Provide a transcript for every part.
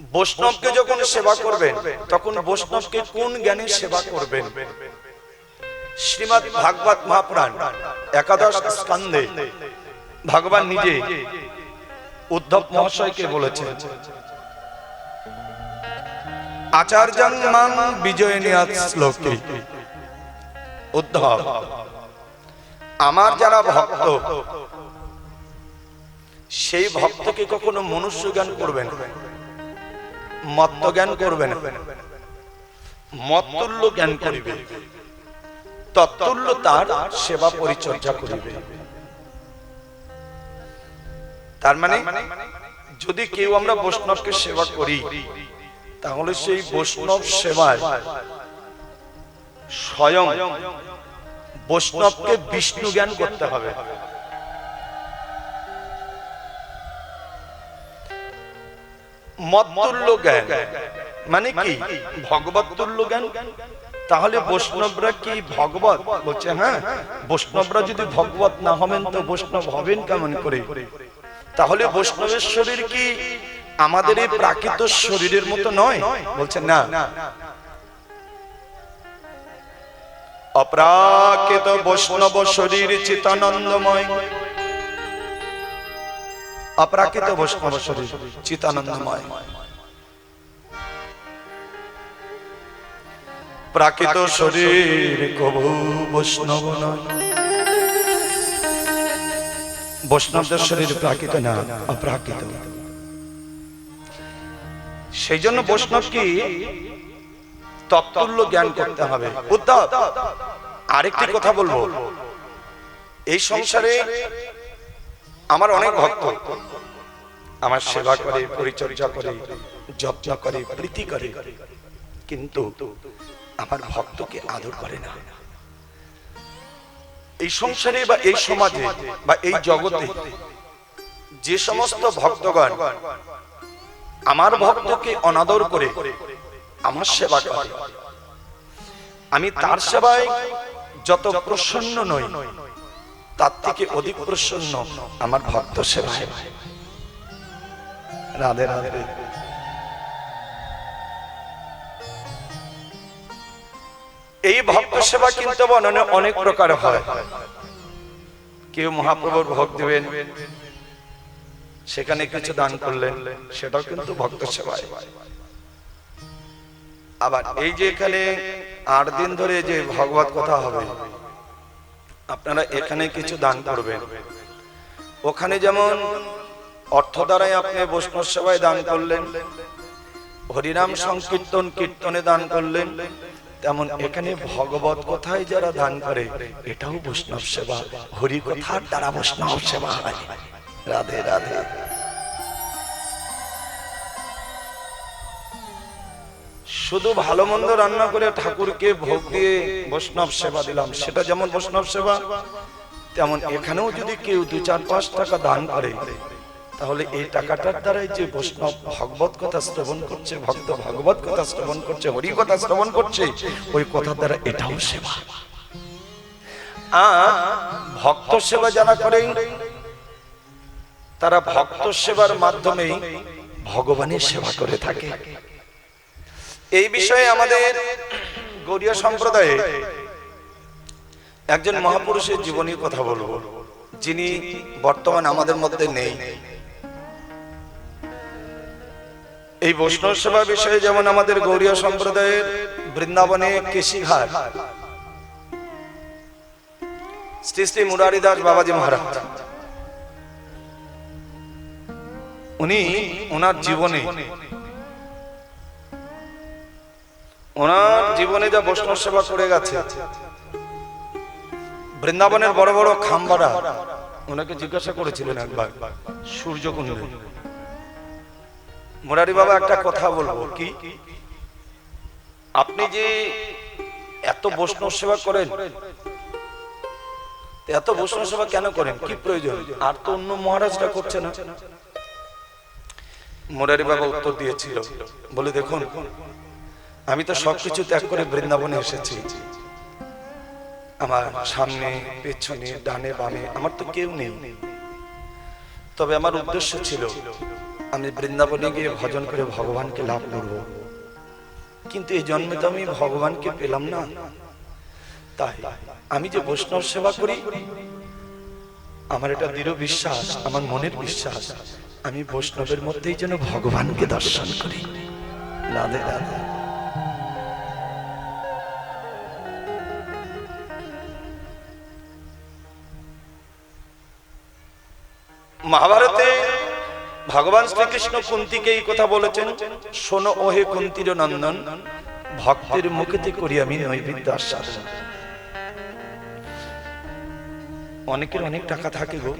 বৈষ্ণবকে যখন সেবা করবেন তখন বৈষ্ণবকে কোন জ্ঞানে সেবা করবেন? শ্রীমৎ ভাগবত মহাপুরাণ একাদশ স্কন্ধে ভগবান নিজে উদ্ধব মহাশয়কে বলেছেন আচার্যং মাং বিজয় নিয়াত শ্লোকে উদ্ধব। আমার যারা ভক্ত সেই ভক্তকে কখনো মনুষ্য জ্ঞান করবেন মত্ত জ্ঞান করবেন। মত্তুল্য জ্ঞান করিবে। তত্তুল্য তার সেবা পরিচর্যা করিবে। তার মানে যদি কেউ আমরা বৈষ্ণবকে সেবা করি, তাহলে সেই বৈষ্ণব সেবায় স্বয়ং বৈষ্ণবকে বিষ্ণু জ্ঞান করতে হবে। মতুল্য জ্ঞান। মানে কি? ভগবত তুল্য জ্ঞান? তাহলে বৈষ্ণবরা কি ভগবত? বলছে হ্যাঁ বৈষ্ণবরা যদি ভগবত না হবেন তো বৈষ্ণব হবেন কেমন করে? তাহলে বৈষ্ণবের শরীর কি আমাদের এই প্রাকৃত শরীরের মতো নয়? বলছে না। অপ্রাকৃত বৈষ্ণব শরীর চিতানন্দময়। অপ্রাকৃত বৈষ্ণব শরীর, চিতানন্দময়। প্রাকৃত শরীর কবু বৈষ্ণব নয়। বৈষ্ণবদের শরীর প্রাকৃত না, অপ্রাকৃত। সেই জন্য বৈষ্ণব কি তত্তুল্য জ্ঞান করতে হবে। আরেকটি কথা বলব। এই সংসারে আমার অনেক ভক্ত। আমার সেবা করে পরিচর্যা করে যত্ন করে প্রীতি করে। কিন্তু আমার ভক্তকে আদর করে না। এই সংসারে বা এই সমাজে বা এই জগতে যে সমস্ত ভক্তগণ আমার ভক্তকে অনাদর করে আমার সেবা করে। আমি তার সেবায় যত প্রসন্ন নই। তার থেকে অধিক প্রসন্ন আমার ভক্ত সেবায়। রাধে রাধে। এই ভক্ত সেবা কিন্তু বর্ণনে অনেক প্রকার হয়। কেউ মহাপ্রভুর ভোগ দেবেন, সেখানে কিছু দান করলেন, সেটাও কিন্তু ভক্ত সেবায়। আবার এই যে এখানে আট দিন ধরে যে ভগবত কথা হবে আপনারা এখানে কিছু দান করবেন। ওখানে যেমন অর্থ দ্বারাই আপনি বৈষ্ণব সেবায় দান করলেন, হরিনাম সংকীর্তন কীর্তনে দান করলেন, তেমন এখানে ভগবত কথায় যারা দান করে, এটাও বৈষ্ণব সেবা, হরি কথার দ্বারা বৈষ্ণব সেবা হয়। রাধে রাধে। শুধু ভালো মন্দ রান্না করে ঠাকুরকে ভোগ দিয়ে বৈষ্ণব সেবা দিলাম। সেটা যেমন বৈষ্ণব সেবা, তেমন এখানেও যদি কেউ দু চার পাঁচ টাকা দান করে, তাহলে এই টাকাটার দ্বারাই যে বৈষ্ণব ভগবত কথা শ্রবণ করছে, ভক্ত ভগবত কথা শ্রবণ করছে, হরি কথা শ্রবণ করছে, ওই কথা দ্বারা এটাও সেবা। আর ভক্ত সেবা যারা করে, তারা ভক্ত সেবার মাধ্যমে ভগবানের সেবা করে থাকে। এই বিষয়ে আমাদের গৌরিয়া সম্প্রদায়ে একজন মহাপুরুষের জীবনী কথা বলব যিনি বর্তমান আমাদের মধ্যে নেই। এই বৈষ্ণব সেবা বিষয়ে যেমন আমাদের গৌরীয় সম্প্রদায়ের বৃন্দাবনে কৃষিঘাট শ্রী শ্রী মুরারি দাস বাবাজি মহারাজ উনি ওনার জীবনে ওনার জীবনে যা বৈষ্ণব সেবা করে গেছে, বৃন্দাবনের বড় বড় খাম্বারা, ওনাকে জিজ্ঞাসা করেছিলেন একবার, সূর্যকুণ্ড। মুরারি বাবা একটা কথা বলব, কি? আপনি যে এত বৈষ্ণব সেবা করেন এত বৈষ্ণব সেবা কেন করেন? কি প্রয়োজন? আর তো অন্য মহারাজরা করছে না। মুরারি বাবা উত্তর দিয়েছিল, বলে দেখুন আমি তো সবকিছু ত্যাগ করে বৃন্দাবনে এসেছি। আমার সামনে পেছনে ডানে বামে আমার তো কেউ নেই। তবে আমার উদ্দেশ্য ছিল আমি বৃন্দাবনে গিয়ে ভজন করে ভগবানকে লাভ করব। কিন্তু এই জন্মে তো আমি ভগবানকে পেলাম না। তাই আমি যে বৈষ্ণব সেবা করি আমার এটা দৃঢ় বিশ্বাস আমার মনের বিশ্বাস। আমি বৈষ্ণবের মধ্যেই যেন ভগবানকে দর্শন করি। রাধে রাধে মহাভারতে ভগবান শ্রীকৃষ্ণ কুন্তিকে এই কথা বলেছেন, শোনো ওহে কুন্তির নন্দন, ভক্তের মুখেতে করি আমি নৈবেদ্য আশ্বাস অনেকের অনেক টাকা থাকে গো,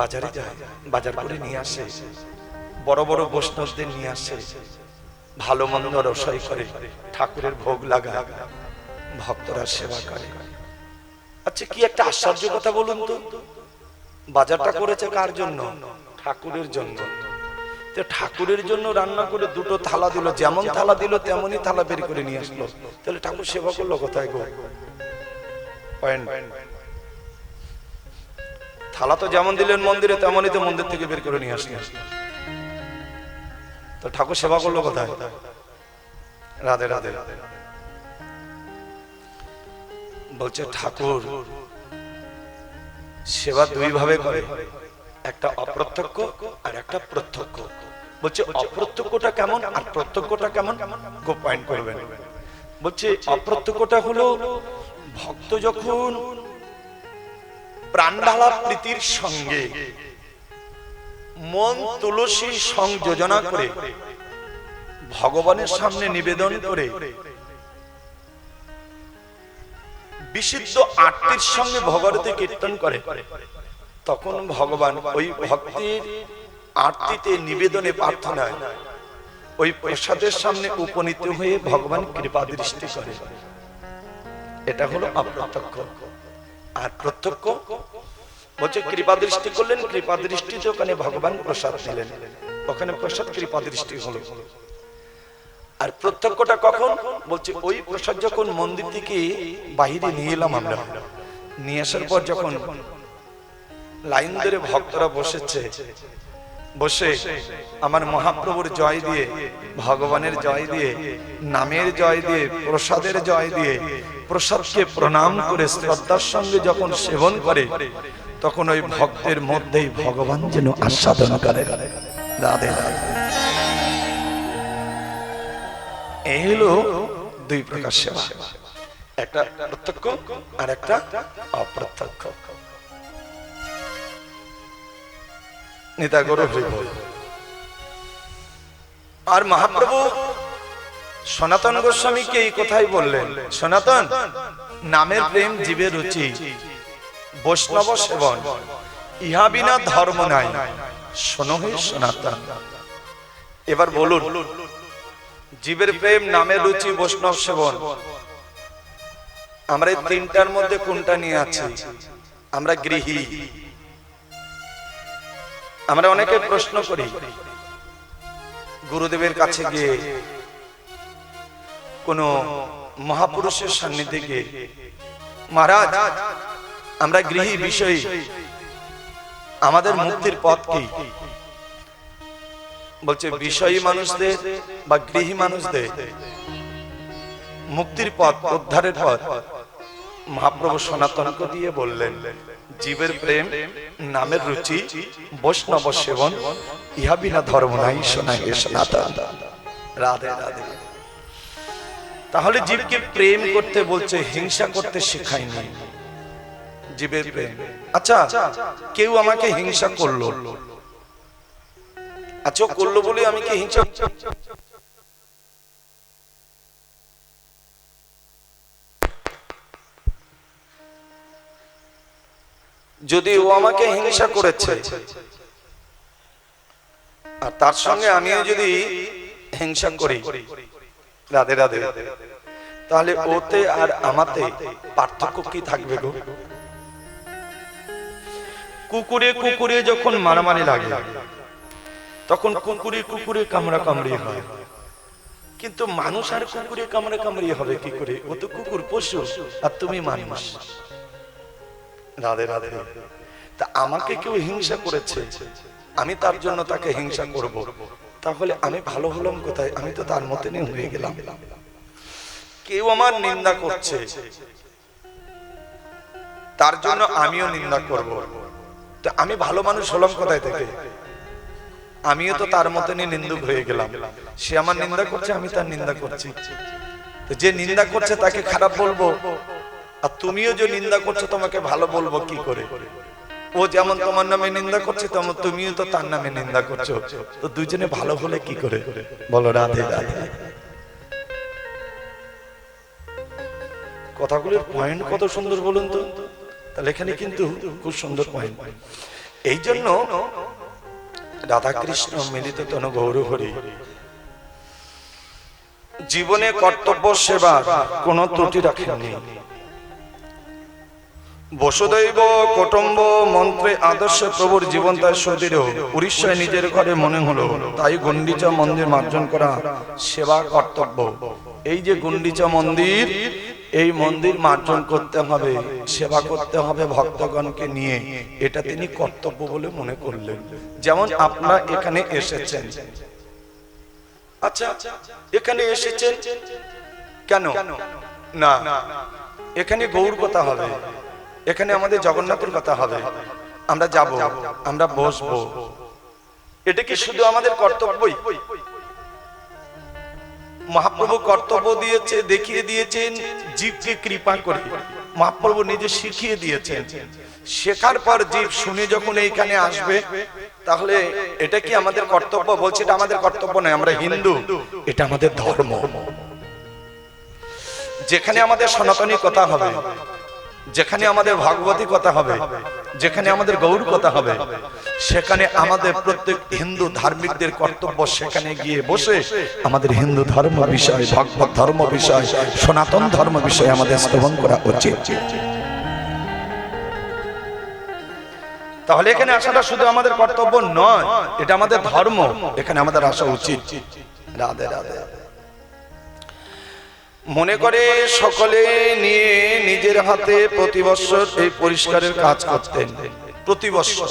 বাজারে যায়, বাজার করে নিয়ে আসে, বড় বড় বৈষ্ণবদের নিয়ে আসে, ভালো মন্দ রসই করে, ঠাকুরের ভোগ লাগায়, ভক্তরা সেবা করে। আচ্ছা কি একটা আশ্চর্য কথা বলুন তো? বাজারটা করেছে কার জন্য? ঠাকুরের জন্য। তো ঠাকুরের জন্য রান্না করে দুটো থালা দিল যেমন থালা দিল তেমনই থালা বের করে নিয়ে আসলো। তাহলে ঠাকুর সেবা করল কোথায় গো? পয়েন্ট। থালা তো যেমন দিলেন মন্দিরে তেমনই তো মন্দির থেকে বের করে নিয়ে আসলেন। তো ঠাকুর সেবা করল কোথায়? রাধে রাধে রাধে। বলছে ঠাকুর সেবা দুই ভাবে করে। একটা অপ্রত্যক্ষ আর একটা প্রত্যক্ষ। বলছে অপ্রত্যক্ষটা কেমন আর প্রত্যক্ষটা কেমন? খুব পয়েন্ট করবেন। বলছে অপ্রত্যক্ষটা হলো ভক্ত যখন প্রাণঢালা প্রীতির সঙ্গে মন তুলসী সংযোজনা করে ভগবানের সামনে নিবেদন করে বিশুদ্ধ আত্মীর সঙ্গে ভগবতী কীর্তন করে, তখন ভগবান ওই ভক্তির আরতিতে নিবেদনে প্রার্থনায় ওই প্রসাদের সামনে উপনীত হয়ে ভগবান কৃপা দৃষ্টি করে। এটা হলো অপ্রত্যক্ষ। আর প্রত্যক্ষ? বলছে, কৃপা দৃষ্টি করলেন, কৃপা দৃষ্টিতে ওখানে ভগবান প্রসাদ নিলেন ওখানে প্রসাদ, কৃপা দৃষ্টি হলো। আর প্রত্যক্ষটা কখন? বলছে, ওই প্রসাদ যখন মন্দির থেকে বাহিরে নিয়ে এলাম আমরা? নিয়ে আসার পর যখন লাইন ধরে ভক্তরা বসেছে, বসে আমার মহাপ্রভুর জয় দিয়ে, ভগবানের জয় দিয়ে, নামের জয় দিয়ে, প্রসাদের জয় দিয়ে, প্রসাদকে প্রণাম করে শ্রদ্ধার সঙ্গে যখন সেবন করে, তখন ওই ভক্তের মধ্যেই ভগবান যেন আস্বাদন করে। রাধে রাধে। হলো দুই প্রকার সেবা। একটা প্রত্যক্ষ আর একটা অপ্রত্যক্ষ। নেতা গরু হরিবল আর মহাপ্রভু সনাতন গোস্বামীকে এই কথাই বললেন, সনাতন, নামের প্রেম জীবের রুচি, বৈষ্ণব সেবন, ইহা বিনা ধর্ম নাই। শোনো সনাতন। এবার বলুন জীবের প্রেম নামের রুচি বৈষ্ণব সেবন। আমরা এই তিনটার মধ্যে কোনটা নিয়ে আছি? আমরা গৃহী। আমরা অনেকে প্রশ্ন করি। গুরুদেবের কাছে গিয়ে কোন মহাপুরুষের সান্নিধ্যে গিয়ে মহারাজ আমরা গৃহী বিষয়। আমাদের মুক্তির পথ কি? বলছে, বিষয়ী মানুষদের বা গৃহী মানুষদের মুক্তির পথ উদ্ধারের পথ মহাপ্রভু সনাতনকে দিয়ে বললেন, জীবের প্রেম, নামের রুচি, বৈষ্ণব সেবন, ইহা বিনা ধর্ম নাই হে সনাতন। রাধে রাধে। তাহলে জীবকে প্রেম করতে বলছে, হিংসা করতে শেখায়নি। জীবের প্রেম। আচ্ছা কেউ আমাকে হিংসা করল আচ্ছা ও করল বলে আমি কি হিংসা যদি ও আমাকে হিংসা করেছে। আর তার সঙ্গে আমিও যদি হিংসা করি। রাধে রাধে। তাহলে ওতে আর আমাতে পার্থক্য কি থাকবে গো? কুকুরে কুকুরে যখন মারামারি লাগে তখন কুকুরে কুকুরে কামড়া কামড়ি হয়। কিন্তু মানুষ আর কুকুরে কামড়া কামড়ি হবে কি করে? ও তো কুকুর, পশু, আর তুমি মানুষ। রাধে রাধে। তা আমাকে কেউ হিংসা করেছে? আমি তার জন্য তাকে হিংসা করব। তাহলে আমি ভালো হলাম কোথায়? আমি তো তার মতনই হয়ে গেলাম। কেউ আমার নিন্দা করছে। তার জন্য আমিও নিন্দা করব। তো আমি ভালো মানুষ হলাম কোথায় থেকে? আমিও তো তার মতনই নিন্দুক হয়ে গেলাম। সে আমার নিন্দা করছে আমি তার নিন্দা করছি। তো যে নিন্দা করছে তাকে খারাপ বলব? আর তুমিও যে নিন্দা করছ তোমাকে ভালো বলব কি করে? ও যেমন তোমার নামে নিন্দা করছে তেমন তুমিও তো তার নামে নিন্দা করছ। তো দুজনে ভালো হলে কি করে? বলো রাধে রাধে। কথাগুলোর পয়েন্ট কত সুন্দর বলুন তো? তাহলে এখানে কিন্তু খুব সুন্দর পয়েন্ট এই জন্য রাধাকৃষ্ণ মিলিত তন গৌর হরি। জীবনে কর্তব্য, সেবা, কোনো ত্রুটি রাখেননি। বসুদৈব কুটুম্ব মন্ত্রে আদর্শ প্রভুর জীবন তার সুদৃঢ়। উড়িষ্যায় নিজের ঘরে মনে হলো, তাই গুন্ডিচা মন্দির মার্জন করা সেবা কর্তব্য। এই যে গুন্ডিচা মন্দির এই মন্দির মার্জন করতে হবে সেবা করতে হবে ভক্তগণকে নিয়ে। এটা তিনি কর্তব্য বলে মনে করলেন। যেমন আপনারা এখানে এসেছেন। আচ্ছা এখানে এসেছেন? কেন? না। এখানে গৌর কথা হবে। এখানে আমাদের জগন্নাথের কথা হবে। আমরা যাব আমরা বসবো। এটা কি শুধু আমাদের কর্তব্যই? মহাপ্রভু কর্তব্য দিয়েছে, দেখিয়ে দিয়েছেন, জীবকে কৃপা করে। মহাপ্রভু নিজে শিখিয়ে দিয়েছেন। শেখার পর জীব শুনে যখন এইখানে আসবে, তাহলে এটা কি আমাদের কর্তব্য? বলছে এটা আমাদের কর্তব্য নয়, আমরা হিন্দু। এটা আমাদের ধর্ম। যেখানে আমাদের সনাতনী কথা হবে যেখানে আমাদের ভাগবতী কথা হবে, যেখানে আমাদের গৌর কথা হবে, সেখানে আমাদের প্রত্যেক হিন্দু ধার্মিকদের কর্তব্য সেখানে গিয়ে বসে আমাদের হিন্দু ধর্ম বিষয়, ভগবত ধর্ম বিষয়, সনাতন ধর্ম বিষয় আমাদের শ্রবণ করা উচিত। তাহলে এখানে আসাটা শুধু আমাদের কর্তব্য নয়, এটা আমাদের ধর্ম, এখানে আমাদের আসা উচিত। রাধে রাধে মনে করে সকলে নিয়ে নিজের হাতে প্রতি বৎসর এই পরিষ্কারের কাজ করতেন। প্রতি বৎসর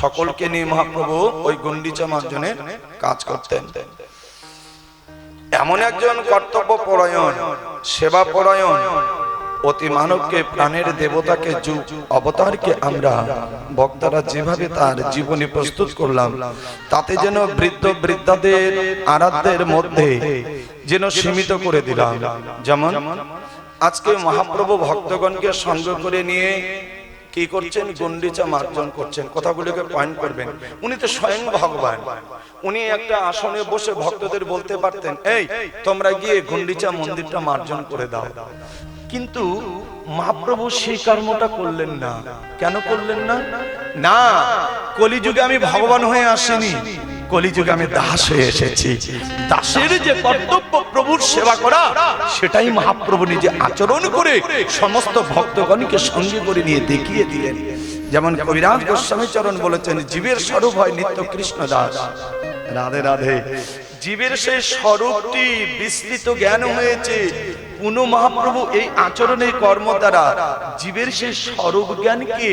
সকলকে নিয়ে মহাপ্রভু ওই গুন্ডিচা মার্জনের কাজ করতেন। এমন একজন কর্তব্য পরায়ণ, সেবা পরায়ণ, অতি মানবকে প্রাণের দেবতাকে যুগ অবতারকে আমরা বক্তারা যেভাবে তার জীবনী প্রস্তুত করলাম, তাতে যেন বৃদ্ধ বৃদ্ধাদের আরাধ্যের মধ্যে যেন সীমিত করে দিলাম। যেমন, আজকে মহাপ্রভু ভক্তগণকে সঙ্গ করে নিয়ে কি করছেন? গন্ডিচা মার্জন করছেন, কথাগুলোকে পয়েন্ট করবেন। উনি তো স্বয়ং ভগবান। উনি একটা আসনে বসে ভক্তদের বলতে পারতেন, এই, তোমরা গিয়ে গন্ডিচা মন্দিরটা মার্জন করে দাও। কিন্তু মহাপ্রভু সেই কর্মটা করলেন না। কেন করলেন না? না, কলিযুগে আমি ভগবান হয়ে আসিনি। কলিযুগে আমি দাস হয়ে এসেছি। দাসের যে কর্তব্য প্রভুর সেবা করা, সেটাই মহাপ্রভু নিজে আচরণ করে সমস্ত ভক্তগণকে সঙ্গে করে নিয়ে দেখিয়ে দিলেন। যেমন কবিরাজ গোস্বামী চরণ বলেছেন, জীবের স্বরূপ হয় নিত্য কৃষ্ণ দাস। রাধে রাধে। জীবের সেই স্বরূপটি বিস্তৃত জ্ঞান হয়েছে। পুনঃ মহাপ্রভু এই আচরণের কর্ম দ্বারা জীবের সেই স্বরূপ জ্ঞানকে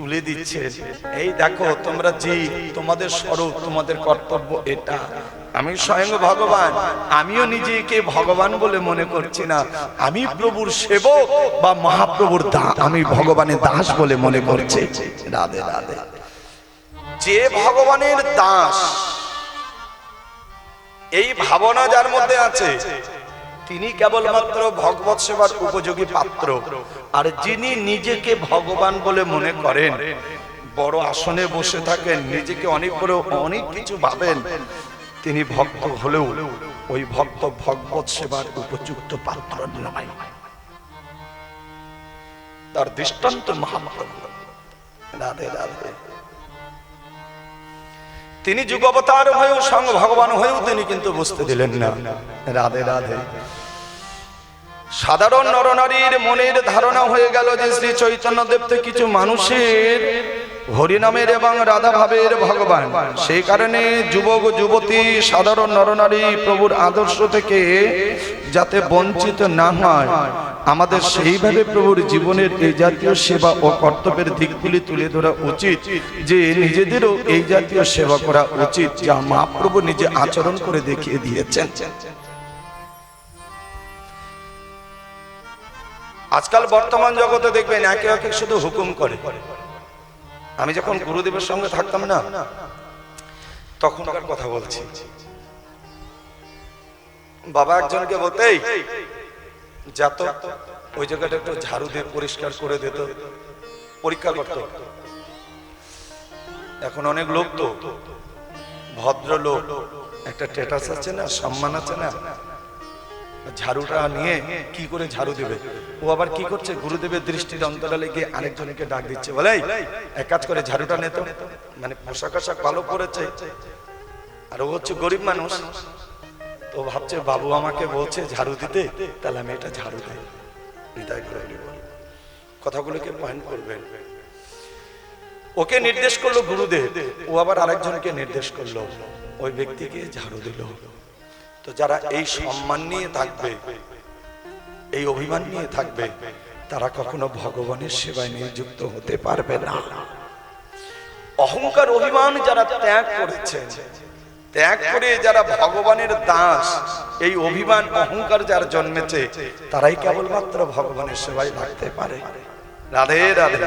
তুলে দিচ্ছে এই দেখো, তোমরা জি তোমাদের স্বরূপ, তোমাদের কর্তব্য এটা। আমি স্বয়ং ভগবান। আমিও নিজেকে ভগবান বলে মনে করছি না। আমি প্রভুর সেবক বা মহাপ্রভুর দা আমি ভগবানের দাস বলে মনে করছি। রাধে রাধে। যে ভগবানের দাস, এই ভাবনা যার মধ্যে আছে, তিনি কেবলমাত্র ভগবত সেবার উপযোগী পাত্র। আর যিনি নিজেকে ভগবান বলে মনে করেন, বড় আসনে বসে থাকেন, নিজেকে অনেক বড় অনেক কিছু ভাবেন, তিনি ভক্ত হলেও ওই ভক্ত ভগবত সেবার উপযুক্ত পাত্র নয়। তার দৃষ্টান্ত মহাপ্রভু রাধে রাধে। তিনি যুগবতার হয়েও সঙ্গ ভগবান হয়েও তিনি কিন্তু বুঝতে দিলেন না। রাধে রাধে। সাধারণ নরনারীর মনের ধারণা হয়ে গেল যে শ্রী চৈতন্য দেবতে কিছু মানুষের হরিনামের এবং রাধা ভাবের ভগবান। সেই কারণে যুবক, যুবতী, সাধারণ নরনারী প্রভুর আদর্শ থেকে যাতে বঞ্চিত না হয়, আমাদের সেইভাবে প্রভুর জীবনের এই জাতীয় সেবা ও কর্তব্যের দিকগুলি তুলে ধরা উচিত, যে নিজেদেরও এই জাতীয় সেবা করা উচিত, যা মহাপ্রভু নিজে আচরণ করে দেখিয়ে দিয়েছেন। আজকাল বর্তমান জগতে দেখবেন একে একে শুধু হুকুম করে। আমি যখন গুরুদেবের সঙ্গে থাকতাম না, তখনকার কথা বলছি। বাবা একজনকে বলতেই যাত ওই জায়গাটা একটু ঝাড়ু দিয়ে পরিষ্কার করে দিত পরীক্ষা করত। এখন অনেক লোক তো ভদ্র লোক একটা স্ট্যাটাস আছে না, সম্মান আছে না ঝাড়ুটা নিয়ে কি করে ঝাড়ু দেবে? ও আবার কি করছে? গুরুদেবের দৃষ্টির অন্তরালে গিয়ে আরেকজনকে ডাক দিচ্ছে, বলে এক কাজ করে ঝাড়ুটা নে তো। মানে পোশাক আশাক ভালো পরেছে। আর ও হচ্ছে গরিব মানুষ। তো ভাবছে, বাবু আমাকে বলছে ঝাড়ু দিতে, তাহলে আমি এটা ঝাড়ু দিই। নিতাই করে কথাগুলোকে পয়েন্ট করবেন। ওকে নির্দেশ করল গুরুদেব। ও আবার আরেকজনকে নির্দেশ করল। ওই ব্যক্তিকে ঝাড়ু দিল। তো যারা এই সম্মান নিয়ে থাকবে, এই অভিমান নিয়ে থাকবে, তারা কখনো ভগবানের সেবায় নিযুক্ত হতে পারবে না। অহংকার অভিমান যারা ত্যাগ করেছেন ত্যাগ করে যারা ভগবানের দাস, এই অভিমান, অহংকার যার জন্মেছে, তারাই কেবলমাত্র ভগবানের সেবায় লাগতে পারে। রাধে রাধে।